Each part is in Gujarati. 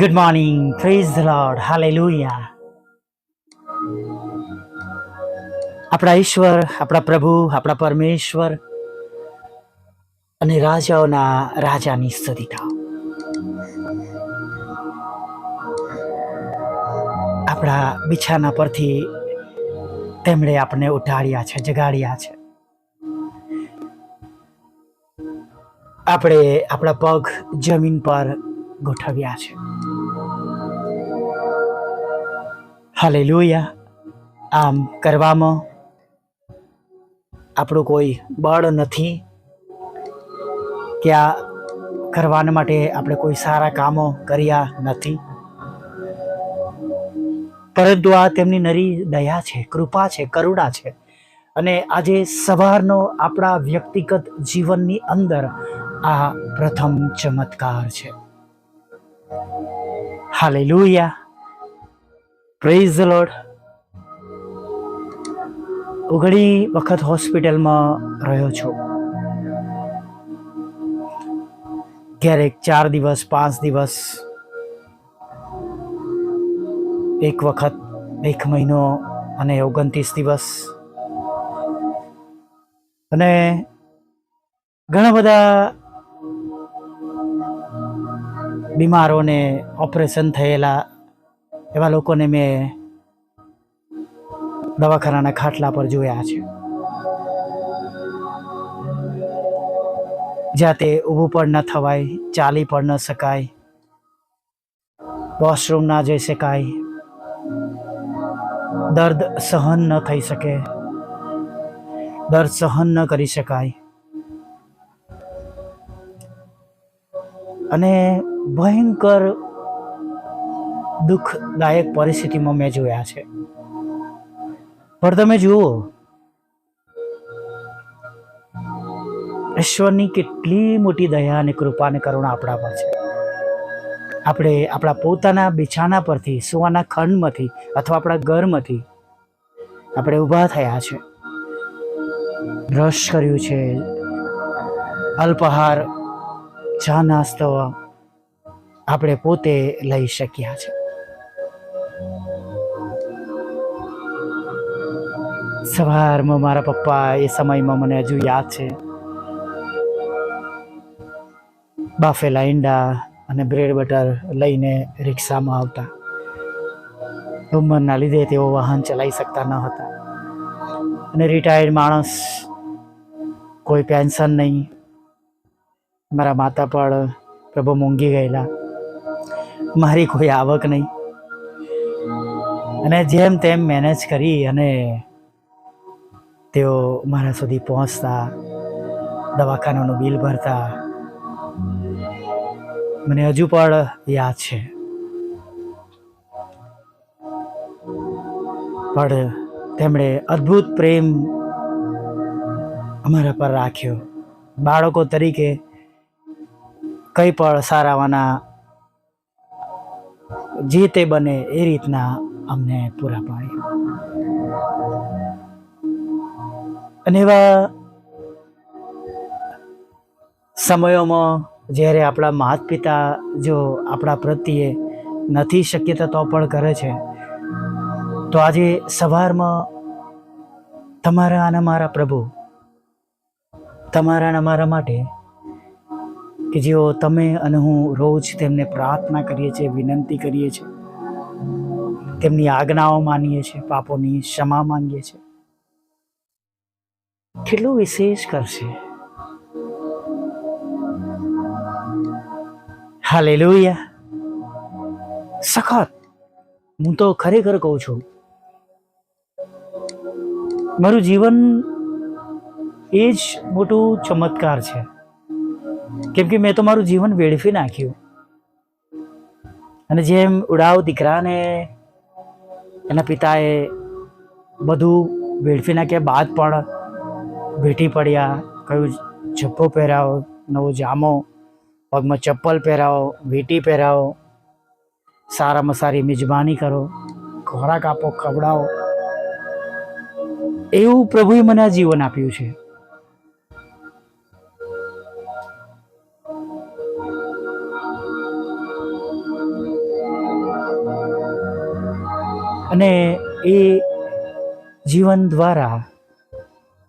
Good morning. Praise the Lord. Hallelujah. આપણા ઈશ્વર, આપણા પ્રભુ, આપણા પરમેશ્વર અને રાજાઓના રાજાની સ્તુતિ થાવ આપણા બિછાના પરથી તેમણે આપણને ઉઠાડ્યા છે, જગાડ્યા છે આપણે આપણા પગ જમીન પર ગોઠવ્યા છે. હાલે લોહિયા આમ કરવામાં આપણું કોઈ બળ નથી કે આ કરવાને માટે આપણે કોઈ સારા કામો કર્યા નથી. પરંતુ આ તેમની નરી દયા છે, કૃપા છે, કરુણા છે. અને આજે સવારનો આપણા વ્યક્તિગત જીવનની અંદર આ પ્રથમ ચમત્કાર છે. હાલેલુયા પ્રેઝ લોર્ડ ઘણી વખત હોસ્પિટલમાં રહ્યો છું. ક્યારેક ચાર દિવસ, પાંચ દિવસ, એક વખત, એક મહિનો અને ઓગણત્રીસ દિવસ. અને ઘણા બધા બીમારોને ઓપરેશન થયેલા એવા લોકોને મેં દવાખાનાના ખાટલા પર જોયા છે. જાતે ઊભું પણ ન થવાય, ચાલી પણ ન શકાય વોશરૂમ ના જઈ શકાય, દર્દ સહન ન થઈ શકે, દર્દ સહન ન કરી શકાય. અને ભયંકર દુઃખદાયક પરિસ્થિતિમાં મેં જોયા છે. પણ તમે જુઓ, ઈશ્વરની કેટલી મોટી દયા અને કૃપા અને કરુણા આપણા પર છે. આપણે આપણા પોતાના બિછાના પરથી, સુવાના ખંડમાંથી અથવા આપણા ઘરમાંથી આપણે ઊભા થયા છે. બ્રશ કર્યું છે. અલ્પહાર ચા નાસ્તો આપણે પોતે લઈ શક્યા છે. સવારમાં મારા પપ્પા એ સમયમાં મને હજુ યાદ છે. બાફેલા ઈંડા અને બ્રેડ બટર લઈને રિક્ષામાં આવતા. ઉંમરના લીધે તેઓ વાહન ચલાવી શકતા ન હતા. અને રિટાયર્ડ માણસ, કોઈ પેન્શન નહીં. મારા માતા પણ પ્રભુ મૂંઘી ગયેલા. મારી કોઈ આવક નહીં. અને જેમ તેમ મેનેજ કરી અને તેઓ મારા સુધી પહોંચતા, દવાખાનાનું બિલ ભરતા, મને હજુ પણ યાદ છે. પણ તેમણે અદ્ભુત પ્રેમ અમારા પર રાખ્યો. બાળકો તરીકે કંઈ પણ સારાવાના જે તે બને એ રીતના અમને પૂરા પાડી. અને એવા સમયોમાં જ્યારે આપણા માતા પિતા જો આપણા પ્રત્યે નથી શક્યતા તો પણ કરે છે, તો આજે સવારમાં તમારા અને મારા પ્રભુ, તમારા અને મારા માટે કે જેઓ તમે અને હું રોજ તેમને પ્રાર્થના કરીએ છીએ, વિનંતી કરીએ છીએ. તેમની આજ્ઞાઓ માનીએ છીએ, પાપોની ક્ષમા માંગીએ છીએ. કેટલું વિશેષ કરશે? હાલેલુયા. સખત. હું તો ખરેખર કહું છું. મારું જીવન એ જ મોટું ચમત્કાર છે. કેમ કે મેં તો મારું જીવન વેડફી નાખ્યું. અને જેમ ઉડાવ દીકરાને એના પિતાએ બધું વેડફી નાખ્યા બાદ પણ ભેટી પડ્યા, કયું જપ્પો પહેરાવો, નવો જામો, પગમાં ચપ્પલ પહેરાવો, વીટી પહેરાવો, સારામાં સારી મિજબાની કરો ખોરાક આપો ખવડાવો. એવું પ્રભુએ મને આ જીવન આપ્યું છે. અને એ જીવન દ્વારા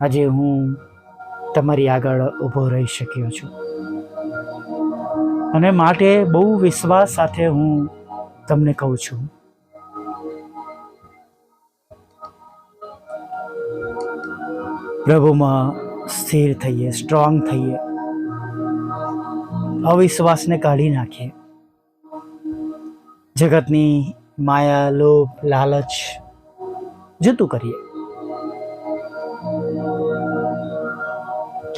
આજે હું તમારી આગળ ઊભો રહી શક્યો છું. અને માટે બહુ વિશ્વાસ સાથે હું તમને કહું છું. પ્રભુમાં સ્થિર થઈએ સ્ટ્રોંગ થઈએ. અવિશ્વાસને કાઢી નાખીએ. જગતની માયા, લોભ, લાલચ જતું કરીએ.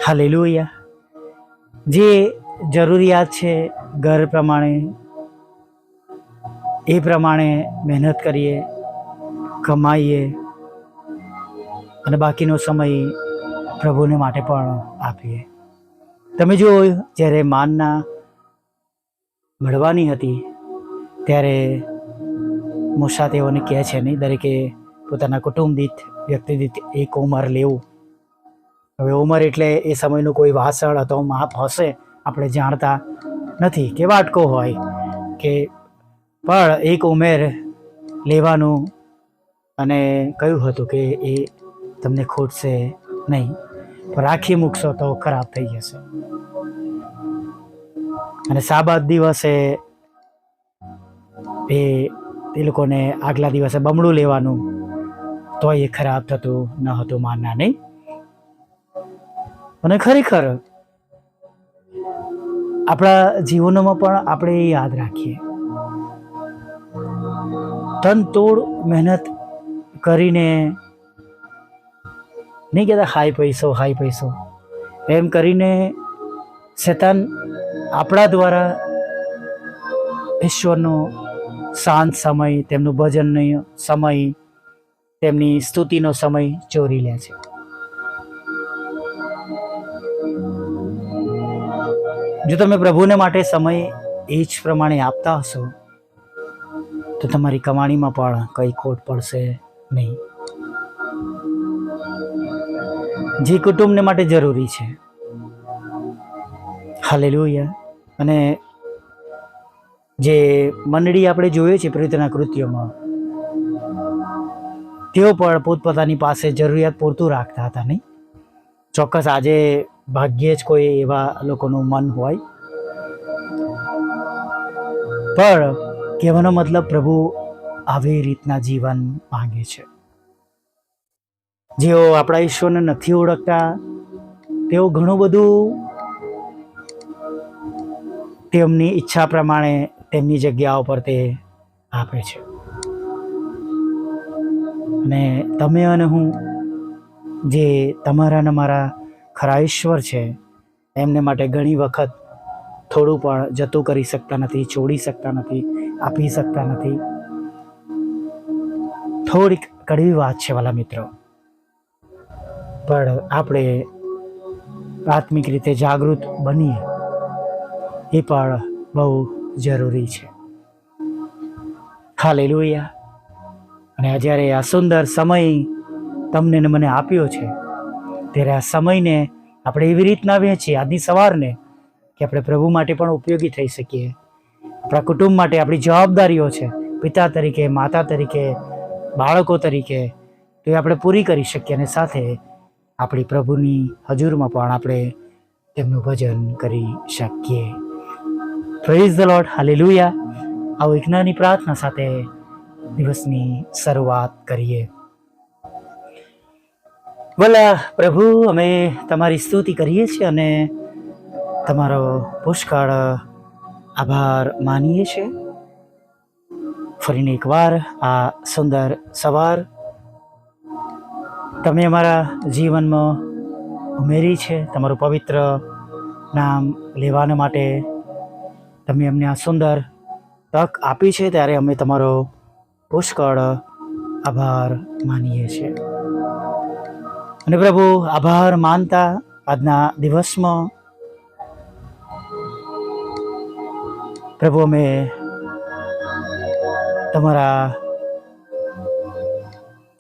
હાલેલુયા. જે જરૂરિયાત છે ઘર પ્રમાણે, એ પ્રમાણે મહેનત કરીએ, કમાઈએ, અને બાકીનો સમય પ્રભુને માટે પણ આપીએ. તમે જો જ્યારે માનના મળવાની હતી, ત્યારે મૂસા તેઓને કહે છે નહીં, દરેકે પોતાના કુટુંબ દીઠ વ્યક્તિ દીઠ એક ઉંમર લેવું. હવે ઉંમર એટલે એ સમયનું કોઈ વાસળ અથવા માપ હશે, આપણે જાણતા નથી કે વાટકો હોય કે પણ એક ઉંમેર લેવાનું અને કહ્યું હતું કે એ તમને ખૂટશે નહીં. રાખી મૂકશો તો ખરાબ થઈ જશે. અને સાબાદ દિવસે એ એ લોકોને આગલા દિવસે બમણું લેવાનું. તો એ ખરાબ થતું ન હતું માનના, નહીં? અને ખરેખર, આપણા જીવનોમાં પણ આપણે એ યાદ રાખીએ. તન તોડ મહેનત કરીને નહીં કહેતા હાઈ પૈસો હાઈ પૈસો. એમ કરીને શેતાન આપણા દ્વારા ઈશ્વરનો શાંત સમય, તેમનું ભજનનો સમય, તેમની સ્તુતિનો સમય ચોરી લે છે. જો તમે પ્રભુને માટે સમય એ જ પ્રમાણે આપતા હશો, તો તમારી કમાણીમાં પણ કંઈ ખોટ પડશે નહીં. જે કુટુંબને માટે જરૂરી છે. હાલે અને જે મંડળી આપણે જોઈએ છીએ પ્રવૃત્તિના કૃત્યોમાં, તેઓ પણ પોતપોતાની પાસે જરૂરિયાત પૂરતું રાખતા હતા, નહીં? ચોક્કસ આજે ભાગ્યે જ કોઈ એવા લોકોનું મન હોય. પણ કહેવાનો મતલબ પ્રભુ આવી રીતના જીવન માંગે છે. જેઓ આપણા ઈશ્વરને નથી ઓળખતા, તેઓ ઘણું બધું તેમની ઈચ્છા પ્રમાણે તેમની જગ્યાઓ પર તે આપે છે. અને તમે અને હું જે તમારા ને મારા ખરા ઈશ્વર છે, એમને માટે ઘણી વખત થોડું પણ જતું કરી શકતા નથી, છોડી શકતા નથી, આપી શકતા નથી. થોડીક કડવી વાત છે વાલા મિત્રો. પણ આપણે પ્રાથમિક રીતે જાગૃત બનીએ, એ પણ બહુ જરૂરી છે. હાલેલુયા. અને જ્યારે આ સુંદર સમય તમને ને મને આપ્યો છે, ત્યારે આ સમયને આપણે એવી રીતના વહેંચીએ આજની સવારને, કે આપણે પ્રભુ માટે પણ ઉપયોગી થઈ શકીએ. આપણા કુટુંબ માટે આપણી જવાબદારીઓ છે, પિતા તરીકે, માતા તરીકે, બાળકો તરીકે, તો એ આપણે પૂરી કરી શકીએ અને સાથે આપણી પ્રભુની હજુરમાં પણ આપણે તેમનું ભજન કરી શકીએ. પ્રેઝ ધ લોટ હાલેલુયા આવો એક નાની પ્રાર્થના સાથે દિવસની શરૂઆત કરીએ. ભલા પ્રભુ, અમે તમારી સ્તુતિ કરીએ છીએ અને તમારો પુષ્કળ આભાર માનીએ છીએ. ફરીને એકવાર આ સુંદર સવાર તમે અમારા જીવનમાં ઉમેરી છે. તમારું પવિત્ર નામ લેવાના માટે તમે અમને આ સુંદર તક આપી છે ત્યારે અમે તમારો પુષ્કળ આભાર માનીએ છીએ. અને પ્રભુ, આભાર માનતા આજના દિવસમાં પ્રભુ, અમે તમારા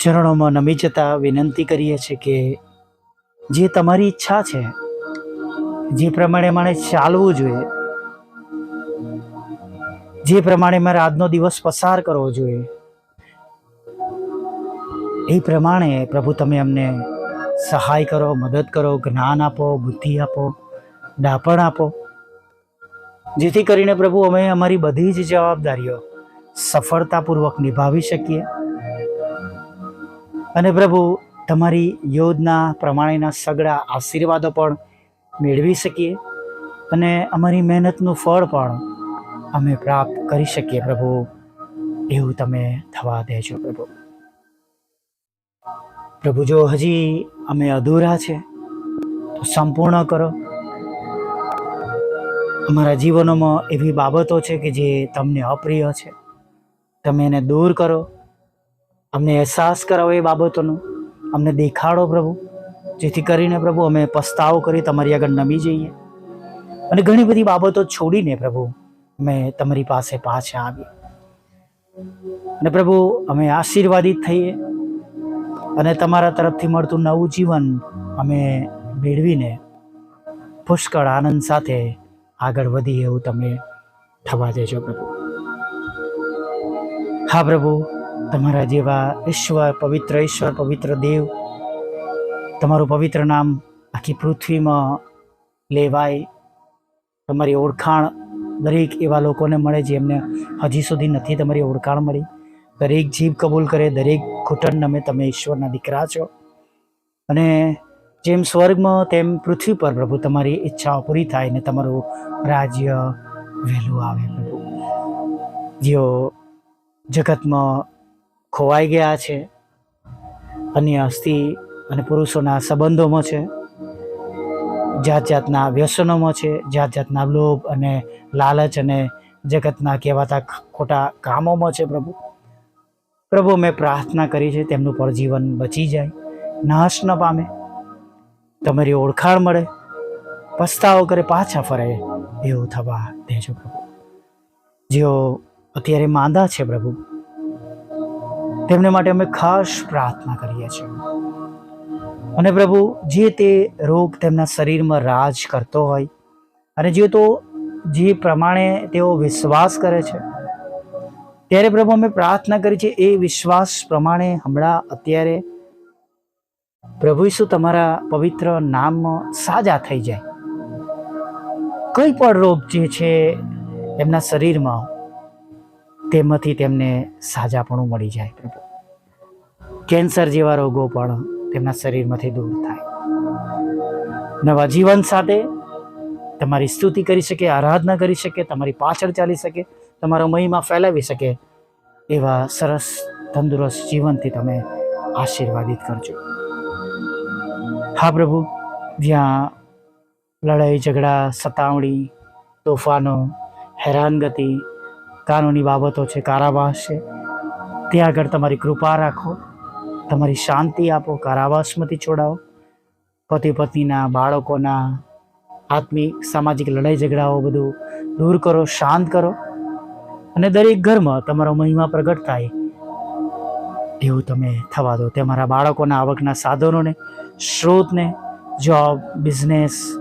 ચરણોમાં નમી જતા વિનંતી કરીએ છીએ કે જે તમારી ઈચ્છા છે, જે પ્રમાણે મારે ચાલવું જોઈએ જે પ્રમાણે મારે આજનો દિવસ પસાર કરવો જોઈએ, એ પ્રમાણે પ્રભુ તમે અમને સહાય કરો, મદદ કરો, જ્ઞાન આપો, બુદ્ધિ આપો, ડાપણ આપો. જેથી કરીને પ્રભુ અમે અમારી બધી જ જવાબદારીઓ સફળતાપૂર્વક નિભાવી શકીએ. અને પ્રભુ, તમારી યોજના પ્રમાણેના સગળા આશીર્વાદો પણ મેળવી શકીએ. અને અમારી મહેનતનું ફળ પણ અમે પ્રાપ્ત કરી શકીએ પ્રભુ. એવું તમે થવા દેજો પ્રભુ. પ્રભુ, જો હજી અમે અધૂરા છે, તો સંપૂર્ણ કરો. અમારા જીવનોમાં એવી બાબતો છે કે જે તમને અપ્રિય છે. તમે એને દૂર કરો. અમને અહેસાસ કરાવો એ બાબતોનો. અમને દેખાડો પ્રભુ. જેથી કરીને પ્રભુ અમે પસ્તાવો કરી તમારી આગળ નમી જઈએ. અને ઘણી બધી બાબતો છોડીને પ્રભુ અમે તમારી પાસે પાછા આવીએ. અને પ્રભુ, અમે આશીર્વાદિત થઈએ અને તમારા તરફથી મળતું નવું જીવન અમે મેળવીને પુષ્કળ આનંદ સાથે આગળ વધીએ એવું તમે થવા દેજો પ્રભુ. હા પ્રભુ, તમારા જેવા ઈશ્વર, પવિત્ર ઈશ્વર, પવિત્ર દેવ, તમારું પવિત્ર નામ આખી પૃથ્વીમાં લેવાય, તમારી ઓળખાણ દરેક એવા લોકોને મળે જેમને હજી સુધી નથી તમારી ઓળખાણ મળી. દરેક જીભ કબૂલ કરે, દરેક ઘૂંટણ નમે, તમે ઈશ્વરના દીકરા છો. અને જેમ સ્વર્ગમાં, તેમ પૃથ્વી પર પ્રભુ, તમારી ઈચ્છાઓ પૂરી થાય ને તમારું રાજ્ય વહેલું આવે પ્રભુ. જેઓ જગતમાં ખોવાઈ ગયા છે, અન્ય અસ્થિ અને પુરુષોના સંબંધોમાં છે જાત જાતના વ્યસનોમાં છે જાત જાતના લોભ અને લાલચ અને જગતના કહેવાતા ખોટા કામોમાં છે પ્રભુ. પ્રભુ, મેં પ્રાર્થના કરી છે તેમનું પરજીવન બચી જાય, નાશ ન પામે. તમારી ઓળખાણ મળે, પસ્તાવો કરે, પાછા ફરે, એવું થવા દેજો પ્રભુ. જેઓ અત્યારે માંદા છે પ્રભુ, તેમને માટે અમે ખાસ પ્રાર્થના કરીએ છીએ. અને પ્રભુ, જે તે રોગ તેમના શરીરમાં રાજ કરતો હોય અને જે તો જે પ્રમાણે તેઓ વિશ્વાસ કરે છે, ત્યારે પ્રભુ અમે પ્રાર્થના કરી છે, એ વિશ્વાસ પ્રમાણે હમણાં અત્યારે પ્રભુ ઈસુ તમારા પવિત્ર નામમાં સાજા થઈ જાય. કોઈ પણ રોગ જે છે એમના શરીરમાં, તેમાંથી તેમને સાજાપણું મળી જાય પ્રભુ. કેન્સર જેવા રોગો પણ તેમના શરીરમાંથી દૂર થાય. નવા જીવન સાથે તમારી સ્તુતિ કરી શકે, આરાધના કરી શકે, તમારી પાછળ ચાલી શકે, તમારો મહિમા ફેલાવી શકે એવા સરસ, તંદુરસ્ત જીવનથી તમે આશીર્વાદિત કરજો. હા પ્રભુ, જ્યાં લડાઈ, ઝઘડા, સતાવણી, તોફાનો, હેરાનગતિ, કાનૂની બાબતો છે, કારાવાસ છે, ત્યાં આગળ તમારી કૃપા રાખો. તમારી શાંતિ આપો, કારાવાસમાંથી છોડાવો. પતિ પત્નીના બાળકોના આત્મિક સામાજિક લડાઈ ઝઘડાઓ બધું દૂર કરો, શાંત કરો. અને દરેક ઘરમાં તમારો મહિમા પ્રગટ થાય. એવું તમે થવા દો. તમારા બાળકોના આવકના સાધનોને, સ્ત્રોતને જોબ બિઝનેસ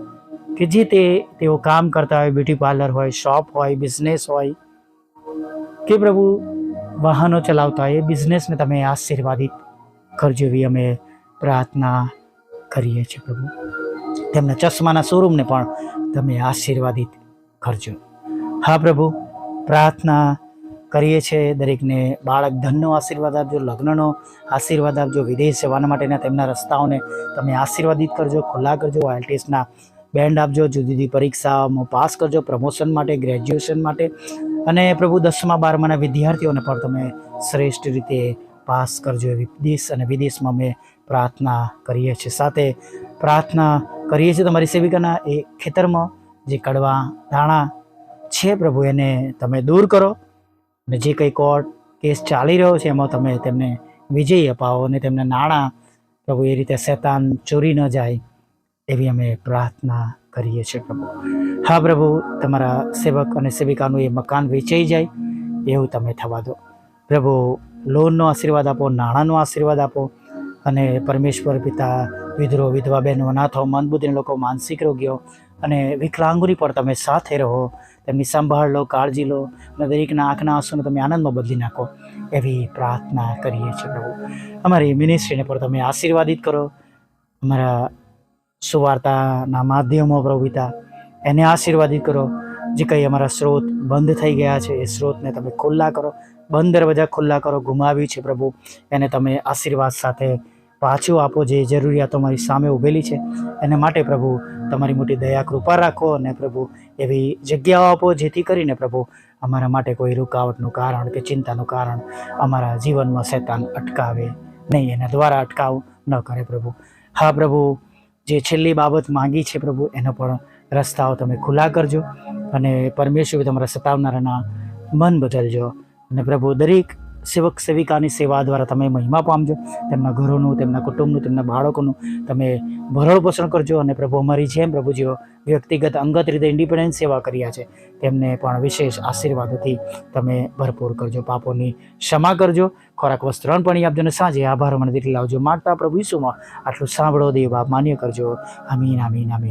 કે જે તે, તેઓ કામ કરતા હોય બ્યુટી પાર્લર હોય શોપ હોય બિઝનેસ હોય, કે પ્રભુ વાહનો ચલાવતા હોય, એ બિઝનેસને તમે આશીર્વાદિત કરજો એવી અમે પ્રાર્થના કરીએ છીએ પ્રભુ. તેમના ચશ્માના શોરૂમને પણ તમે આશીર્વાદિત કરજો. હા પ્રભુ, પ્રાર્થના કરીએ છીએ દરેકને. બાળક ધનનો આશીર્વાદ આપજો, લગ્નનો આશીર્વાદ આપજો વિદેશ જવાના માટેના તેમના રસ્તાઓને તમે આશીર્વાદિત કરજો, ખુલ્લા કરજો, આઈએલટીએસના બેન્ડ આપજો, જુદી જુદી પરીક્ષાઓમાં પાસ કરજો, પ્રમોશન માટે, ગ્રેજ્યુએશન માટે. અને પ્રભુ દસમા બારમાના વિદ્યાર્થીઓને પણ તમે શ્રેષ્ઠ રીતે પાસ કરજો એવી દેશ અને વિદેશમાં અમે પ્રાર્થના કરીએ છીએ. સાથે પ્રાર્થના કરીએ છીએ તમારી સેવિકાના એ ખેતરમાં જે કડવા દાણા છે પ્રભુ, એને તમે દૂર કરો અને જે કંઈ કોર્ટ કેસ ચાલી રહ્યો છે એમાં તમે તેમને વિજય અપાવો અને તેમને નાણાં પ્રભુ, એ રીતે શેતાન ચોરી ન જાય એવી અમે પ્રાર્થના કરીએ છીએ પ્રભુ. હા પ્રભુ, તમારા સેવક અને સેવિકાનું એ મકાન વેચાઈ જાય એવું તમે થવા દો. પ્રભુ લોનનો આશીર્વાદ આપો, નાણાંનો આશીર્વાદ આપો અને પરમેશ્વર પિતા, વિધરો, વિધવા બહેનો, અનાથો મંદબુદ્ધિના લોકો, માનસિક રોગીઓ અને વિકલાંગોની પણ તમે સાથે રહો. તેમની સંભાળ લો, કાળજી લો અને દરેકના આંખના આંસુને તમે આનંદમાં બદલી નાખો. એવી પ્રાર્થના કરીએ છીએ પ્રભુ. અમારી મિનિસ્ટ્રીને પણ તમે આશીર્વાદિત કરો. અમારા સુવાર્તાના માધ્યમો પ્રભુ પિતા, એને આશીર્વાદિત કરો. જે કંઈ અમારા સ્ત્રોત બંધ થઈ ગયા છે, એ સ્ત્રોતને તમે ખુલ્લા કરો. બંધ દરવાજા ખુલ્લા કરો, ગુમાવ્યું છે પ્રભુ. એને તમે આશીર્વાદ સાથે પાછું આપો જે જરૂરિયાતો મારી સામે ઊભેલી છે. એને માટે પ્રભુ, તમારી મોટી દયા, કૃપા રાખો અને પ્રભુ, એવી જગ્યાઓ આપો જેથી કરીને પ્રભુ, અમારા માટે કોઈ રૂકાવટનું કારણ કે ચિંતાનું કારણ અમારા જીવનમાં શૈતાન અટકાવે નહીં, એના દ્વારા અટકાવ ન કરે પ્રભુ. હા પ્રભુ, જે છેલ્લી બાબત માંગી છે પ્રભુ, એનો પણ રસ્તાઓ તમે ખુલ્લા કરજો અને પરમેશ્વર તમારા સતાવનારાના મન બદલજો. અને પ્રભુ, દરેક સેવક, સેવિકાની સેવા દ્વારા તમે મહિમા પામજો. તેમના ઘરોનું, તેમના કુટુંબનું, તેમના બાળકોનું તમે ભરણ પોષણ કરજો અને પ્રભુ અમારી જેમ પ્રભુજીઓ વ્યક્તિગત, અંગત રીતે ઇન્ડિપેન્ડન્ટ સેવા કર્યા છે, તેમને પણ વિશેષ આશીર્વાદોથી તમે ભરપૂર કરજો, પાપોની ક્ષમા કરજો, ખોરાક વસ્ત્રણ પણ આપજો અને સાંજે આભાર મને દીકરી લાવજો. માગતા પ્રભુ ઈસુમાં આટલું સાંભળો દેવ માન્ય કરજો. આમીન આમીન આમીન.